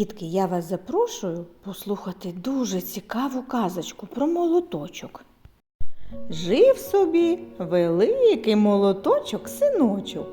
Дітки, я вас запрошую послухати дуже цікаву казочку про молоточок. Жив собі великий молоточок синочок.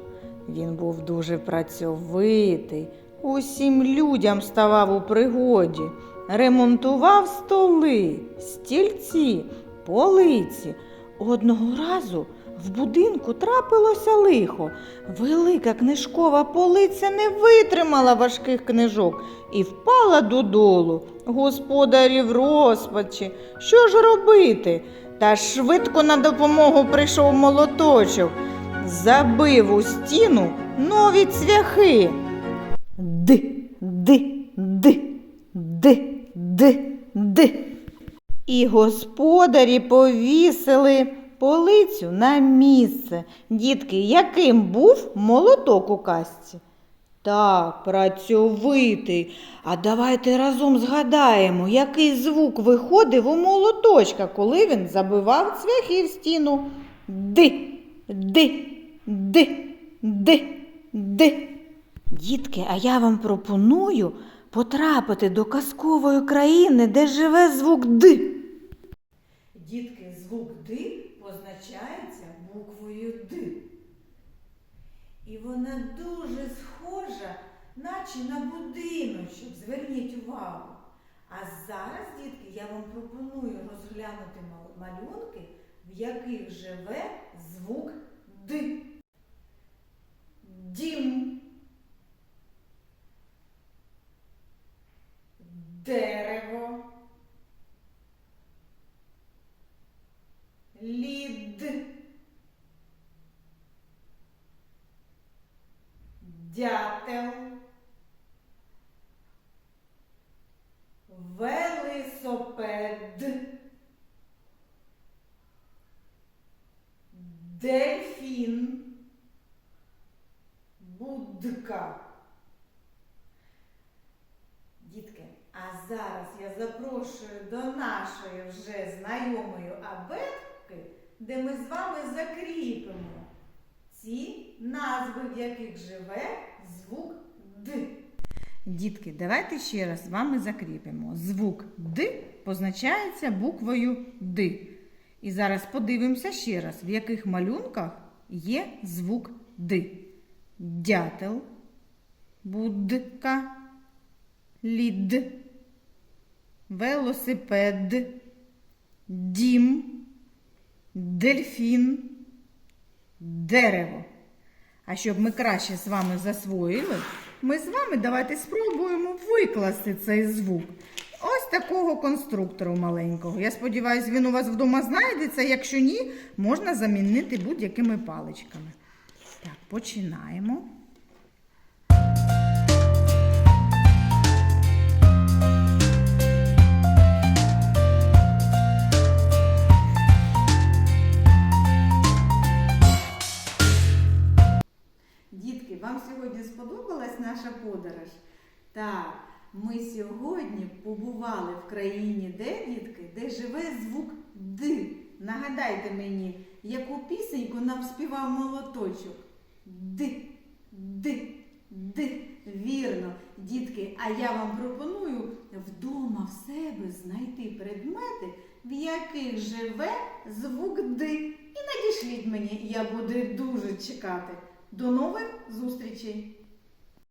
Він був дуже працьовитий, усім людям ставав у пригоді, ремонтував столи, стільці, полиці. Одного разу в будинку трапилося лихо. Велика книжкова полиця не витримала важких книжок і впала додолу. Господарі в розпачі. Що ж робити? Та швидко на допомогу прийшов молоточок, забив у стіну нові цвяхи. Ди, ди, ди, ди, ди, ди. І господарі повісили полицю на місце. Дітки, яким був молоток у казці? Так, працьовитий. А давайте разом згадаємо, який звук виходив у молоточка, коли він забивав цвяхи в стіну. Ди, ди, ди, ди, ди. Дітки, а я вам пропоную потрапити до казкової країни, де живе звук Д. Дітки, звук Д позначається буквою Д. І вона дуже схожа, наче на будиночок. Зверніть увагу. А зараз, дітки, я вам пропоную розглянути малюнки, в яких живе звук Д. Дім. Дерево. Лід. Дятел. Велосипед. Дельфін. Будка. Дітки, а зараз я запрошую до нашої вже знайомої абетки, де ми з вами закріпимо ці назви, в яких живе звук Д. Дітки, давайте ще раз з вами закріпимо. Звук Д позначається буквою Д. І зараз подивимося ще раз, в яких малюнках є звук Д. Дятел, будка, лід, велосипед, дім, дельфін, дерево. А щоб ми краще з вами засвоїли, ми з вами давайте спробуємо викласти цей звук. Ось такого конструктору маленького. Я сподіваюся, він у вас вдома знайдеться. Якщо ні, можна замінити будь-якими паличками. Так, починаємо. Сподобалась наша подорож? Так, ми сьогодні побували в країні, де де живе звук Д. Нагадайте мені, яку пісеньку нам співав молоточок. Д, Д, Д. Вірно, дітки, а я вам пропоную вдома в себе знайти предмети, в яких живе звук Д. І надішліть мені, я буду дуже чекати. До нових зустрічей!